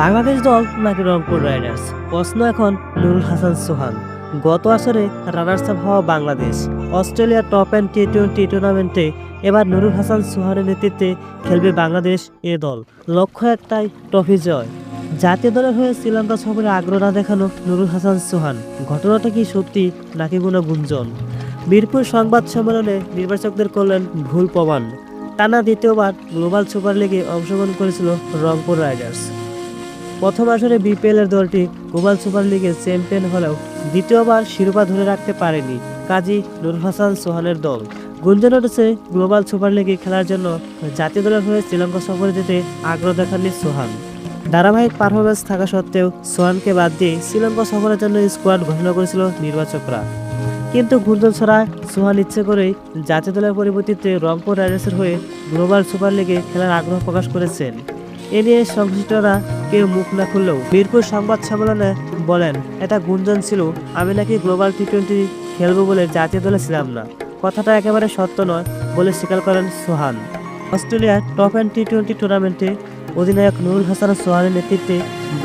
বাংলাদেশ দল নাকি রংপুর রাইডার্স? প্রশ্ন এখন নুরুল হাসান সোহান। গত আসরে রানার্স আপ হওয়া বাংলাদেশ অস্ট্রেলিয়ার টপ অ্যান্ড টি টোয়েন্টি টুর্নামেন্টে এবার নুরুল হাসান সোহানের নেতৃত্বে খেলবে বাংলাদেশ এ দল। লক্ষ্য একটাই, ট্রফি জয়। জাতীয় দলের হয়ে শ্রীলঙ্কা সফরে আগ্রহ না দেখানো নুরুল হাসান সোহান। ঘটনাটা কি সত্যি নাকি কোনো গুঞ্জন? বীরপুর সংবাদ সম্মেলনে নির্বাচকদের করলেন ভুল প্রমাণ। টানা দ্বিতীয়বার গ্লোবাল সুপার লিগে অংশগ্রহণ করেছিল রংপুর রাইডার্স। প্রথম আসরে বিপিএল এর দলটি গ্লোবাল সুপার লিগের চ্যাম্পিয়ন হলেও দ্বিতীয়বার শিরোপা ধরে রাখতে পারেনি কাজী নুর হাসান সোহানের দল। গুঞ্জন উঠেছে গ্লোবাল সুপার লিগে খেলার জন্য জাতীয় দলের হয়ে শ্রীলঙ্কা সফরে যেতে আগ্রহ দেখাননি সোহান। ধারাবাহিক পারফরমেন্স থাকা সত্ত্বেও সোহানকে বাদ দিয়ে শ্রীলঙ্কা সফরের জন্য স্কোয়াড ঘোষণা করেছিল নির্বাচকরা। কিন্তু গুঞ্জন ছড়া সোহান ইচ্ছে করেই জাতীয় দলের পরিবর্তিতে রংপুর রাইডার্সের হয়ে গ্লোবাল সুপার লিগে খেলার আগ্রহ প্রকাশ করেছেন। এ নিয়ে সংশ্লিষ্টরা কেউ মুখ না খুললেও মিরপুর সংবাদ সম্মেলনে বলেন, এটা গুঞ্জন ছিল, আমি নাকি গ্লোবাল টি টোয়েন্টি খেলব বলে জাতীয় দলে ছিলাম না। কথাটা একেবারে সত্য নয় বলে স্বীকার করেন সোহান। অস্ট্রেলিয়ার টপ অ্যান্ড টি টোয়েন্টি টুর্নামেন্টে অধিনায়ক নুরুল হাসান সোহানের নেতৃত্বে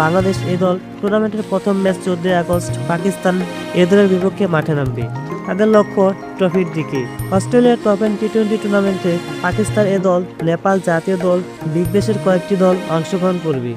বাংলাদেশ এ দল টুর্নামেন্টের প্রথম ম্যাচ চোদ্দই আগস্ট পাকিস্তান এ দলের বিপক্ষে মাঠে নামবে। তাদের লক্ষ্য ট্রফির দিকে। অস্ট্রেলিয়ার টপ অ্যান্ড টি টোয়েন্টি টুর্নামেন্টে পাকিস্তান এ দল, নেপাল জাতীয় দল, বিগ দেশের কয়েকটি দল অংশগ্রহণ করবে।